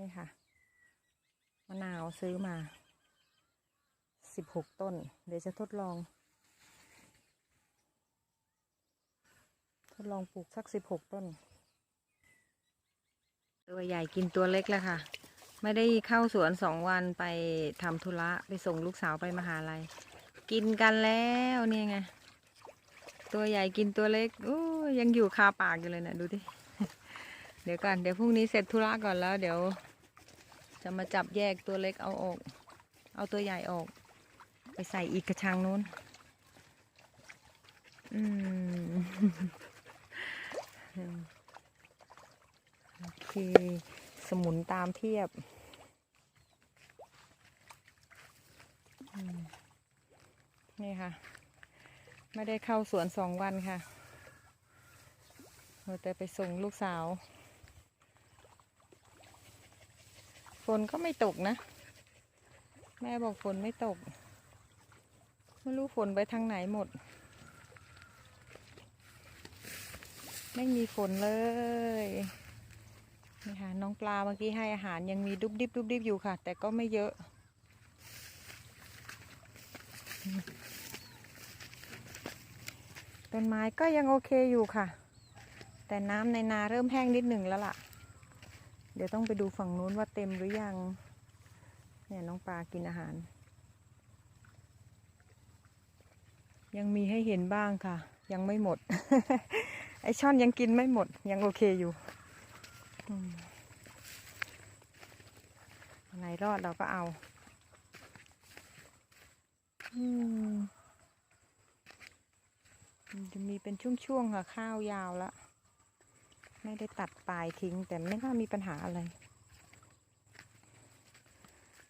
นี่ค่ะ มะนาวซื้อมาสิบหกต้น เดี๋ยวจะทดลอง ทดลองปลูกสักสิบหกต้น ตัวใหญ่กินตัวเล็กแล้วค่ะ ไม่ได้เข้าสวนสองวันไปทำธุระไปส่งลูกสาวไปมหาลัย กินกันแล้วเนี่ยไง ตัวใหญ่กินตัวเล็กอู้ยังอยู่คาปากอยู่เลยนะดูดิ เดี๋ยวก่อนเดี๋ยวพรุ่งนี้เสร็จธุระก่อนแล้วเดี๋ยว จะมาจับแยกตัวเล็กเอาออก เอาตัวใหญ่ออก ไปใส่อีกกระชังนู้น อืม โอเค สมุนตามเทียบ นี่ค่ะ ไม่ได้เข้าสวนสองวันค่ะ เราแต่ไปส่งลูกสาว ฝ นก็ไม่ตกนะ แม่บอกฝนไม่ตก ไม่รู้ฝนไปทางไหนหมด ไม่มีฝนเลยนี่ค่ะน้องปลาเมื่อกี้ให้อาหารยังมีดุบดิบดุบดิบอยู่ค่ะ แต่ก็ไม่เยอะต้นไม้ก็ยังโอเคอยู่ค่ะ แต่น้ำในนาเริ่มแห้งนิดหนึ่งแล้วล่ะ ดี๋ยวต้องไปดูฝั่งนู้นว่าเต็มหรือยัง เนี่ยน้องปลากินอาหาร ยังมีให้เห็นบ้างค่ะ ยังไม่หมด ไอช่อนยังกินไม่หมด ยังโอเคอยู่อืมอันไหนรอดเราก็เอาอืมจะมีเป็นช่วงๆค่ะ ข้าวยาวแล้ว ไม่ได้ตัดปลายทิ้ง แต่ไม่น่ามีปัญหาอะไร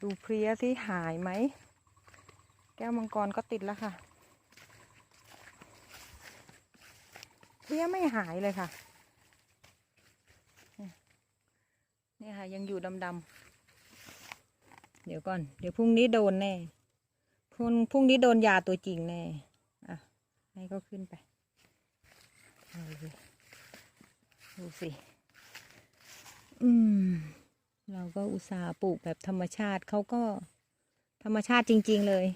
ดูเพลียที่หายไหม แก้วมังกรก็ติดแล้วค่ะ เพลียไม่หายเลยค่ะ นี่ค่ะยังอยู่ดำๆ เดี๋ยวก่อน เดี๋ยวพรุ่งนี้โดนแน่พรุ่งพรุ่งนี้โดนยาตัวจริงแน่ อะ ให้ก็ขึ้นไปเอาเลย สิ อืม เราก็อุตส่าห์ปลูกแบบธรรมชาติเขาก็ธรรมชาติจริง ๆ เลย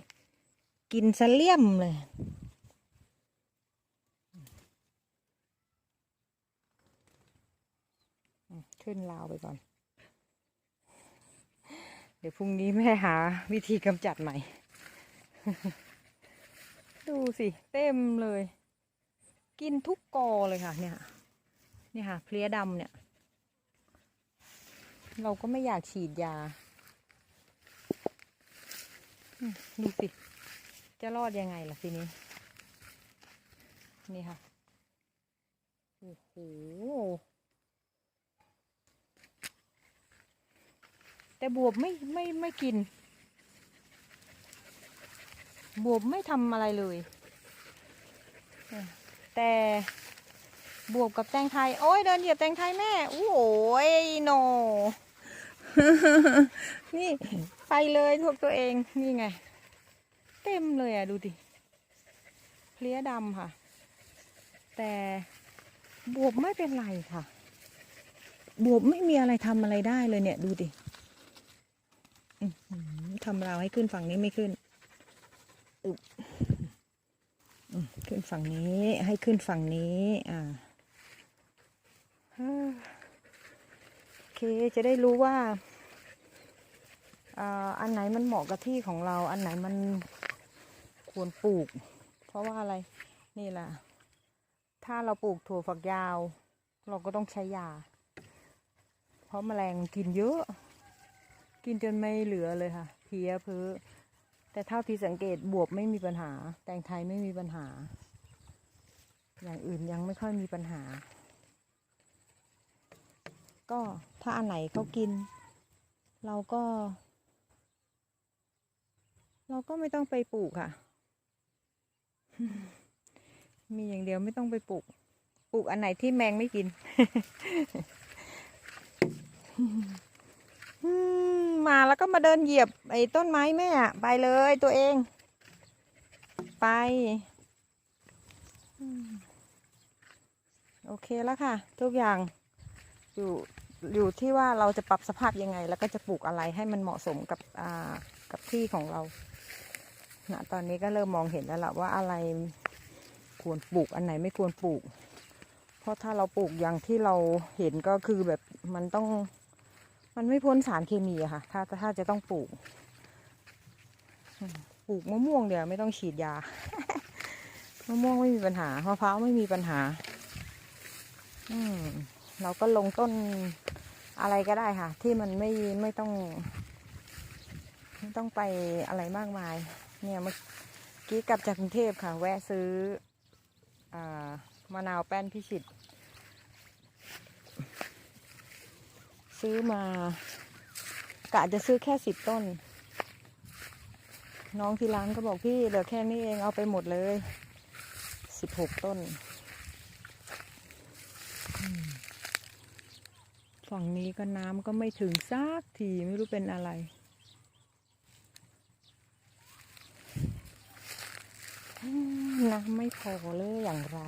กินสเลี่ยมเลย ขึ้นราวไปก่อน เดี๋ยวพรุ่งนี้แม่หาวิธีกำจัดใหม่ ดูสิ เต็มเลย กินทุกกอเลยค่ะเนี่ย เนี่ยค่ะเพลี้ยดำเนี่ย เราก็ไม่อยากฉีดยาดูสิ จะรอดยังไงล่ะทีนี้ นี่ค่ะ โอ้โห แต่บวบไม่ไม่ไม่กิน บวบไม่ทำอะไรเลย แต่ บวบกับแตงไทย โอ้ยเดินเหยียบแตงไทยแม่โอ้โหยโน นี่ไปเลยพวกตัวเอง นี่ไง เต็มเลยอะ ดูดิ เพลี้ยดำค่ะ แต่บวบไม่เป็นไรค่ะ บวบไม่มีอะไรทำอะไรได้เลยเนี่ย ดูดิทำราวให้ขึ้นฝั่งนี้ไม่ขึ้นอึบอืมขึ้นฝั่งนี้ให้ขึ้นฝั่งนี้ อ่า โอเคจะได้รู้ว่าอ่าอันไหนมันเหมาะกับที่ของเรา อันไหนมันควรปลูก เพราะว่าอะไรนี่แหละถ้าเราปลูกถั่วฝักยาว เราก็ต้องใช้ยา เพราะแมลงกินเยอะ กินจนไม่เหลือเลยค่ะ เพี้ยเพื้อแต่เท่าที่สังเกตบวบไม่มีปัญหา แตงไทยไม่มีปัญหา อย่างอื่นยังไม่ค่อยมีปัญหา ก็ถ้าอันไหนเขากิน เราก็ เราก็ไม่ต้องไปปลูกค่ะ มีอย่างเดียวไม่ต้องไปปลูก ปลูกอันไหนที่แมงไม่กิน มาแล้วก็มาเดินเหยียบ ไอ้ต้นไม้แม่อไปเลยตัวเอง ไปโอเคแล้วค่ะ ทุกอย่าง อยู่อยู่ที่ว่าเราจะปรับสภาพยังไง แล้วก็จะปลูกอะไรให้มันเหมาะสมกับอ่ากับที่ของเราณตอนนี้ก็เริ่มมองเห็นแล้วล่ะว่าอะไรควรปลูกอันไหนไม่ควรปลูก เพราะถ้าเราปลูกอย่างที่เราเห็นก็คือแบบมันต้อง มันไม่พ้นสารเคมีอะค่ะ ถ้าถ้าจะต้องปลูก ปลูกมะม่วงเดี๋ยวไม่ต้องฉีดยามะม่วงไม่มีปัญหามะพร้าวไม่มีปัญหา อืม เราก็ลงต้นอะไรก็ได้ค่ะ ที่มันไม่ไม่ต้อง ไม่ต้องไปอะไรมากมาย เนี่ยเมื่อกี้กลับจากกรุงเทพค่ะ แวะซื้ออมะนาวแป้นพิชิต ซื้อมากะจะซื้อแค่สิบต้น น้องที่ร้านก็บอกพี่เหลือแค่นี้เองเอาไปหมดเลยสิบหกต้น ฝั่งนี้ก็น้ำก็ไม่ถึงซักทีไม่รู้เป็นอะไร น้ำไม่พอเลยอย่างไร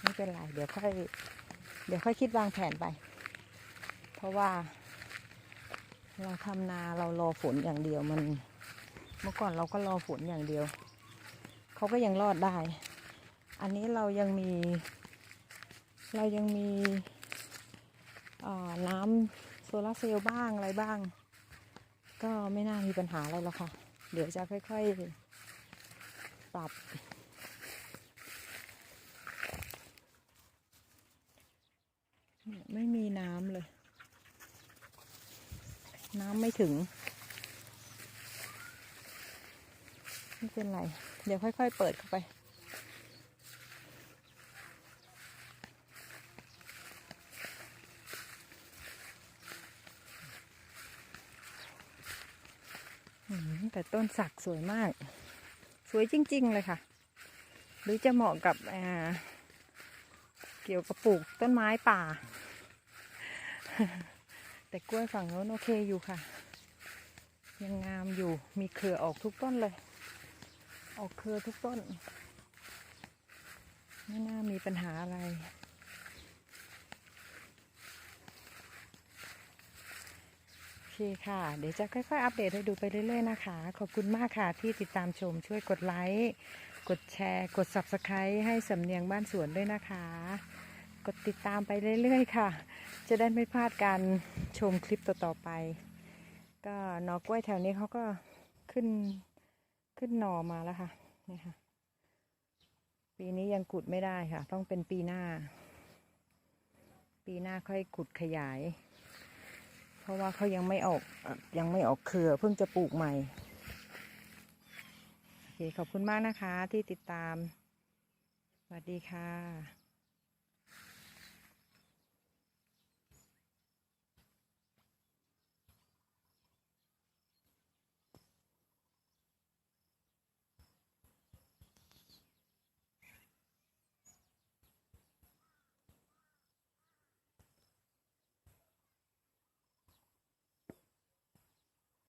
ไม่เป็นไร เดี๋ยวค่อย เดี๋ยวค่อยคิดวางแผนไป เพราะว่า เราทำนาเรารอฝนอย่างเดียวมันเมื่อก่อนเราก็รอฝนอย่างเดียว เขาก็ยังรอดได้ อันนี้เรายังมี เรายังมีน้ำโซลาร์เซลล์บ้างอะไรบ้าง ก็ไม่น่ามีปัญหาอะไรหรอกค่ะ เดี๋ยวจะค่อยๆ ปรับเนี่ยไม่มีน้ำเลย น้ำไม่ถึง ไม่ เป็นไร เดี๋ยวค่อย ๆ เปิดเข้าไป แต่ต้นสักสวยมาก สวยจริง ๆ เลยค่ะ หรือจะเหมาะกับเกี่ยวกับปลูกต้นไม้ป่า แต่กล้วยฝั่งโน้นโอเคอยู่ค่ะ ยังงามอยู่มีเครือออกทุกต้นเลย ออกเครือทุกต้น ไม่น่ามีปัญหาอะไร โอเคค่ะ เดี๋ยวจะค่อยๆ อัปเดตให้ดูไปเรื่อยๆนะคะ ขอบคุณมากค่ะที่ติดตามชมช่วยกดไลค์ กดแชร์ กด Subscribe ให้สำเนียงบ้านสวนด้วยนะคะ กดติดตามไปเรื่อยๆ ค่ะ จะได้ไม่พลาดการชมคลิปต่อๆไป ก็นอกล้วยแถวนี้เขาก็ขึ้น ขึ้นหน่อมาแล้วค่ะนี่ค่ะ ปีนี้ยังขุดไม่ได้ค่ะ ต้องเป็นปีหน้า ปีหน้าค่อยขุดขยาย เพราะว่าเขายังไม่ออกยังไม่ออกเครือเพิ่งจะปลูกใหม่โอเคขอบคุณมากนะคะที่ติดตาม สวัสดีค่ะ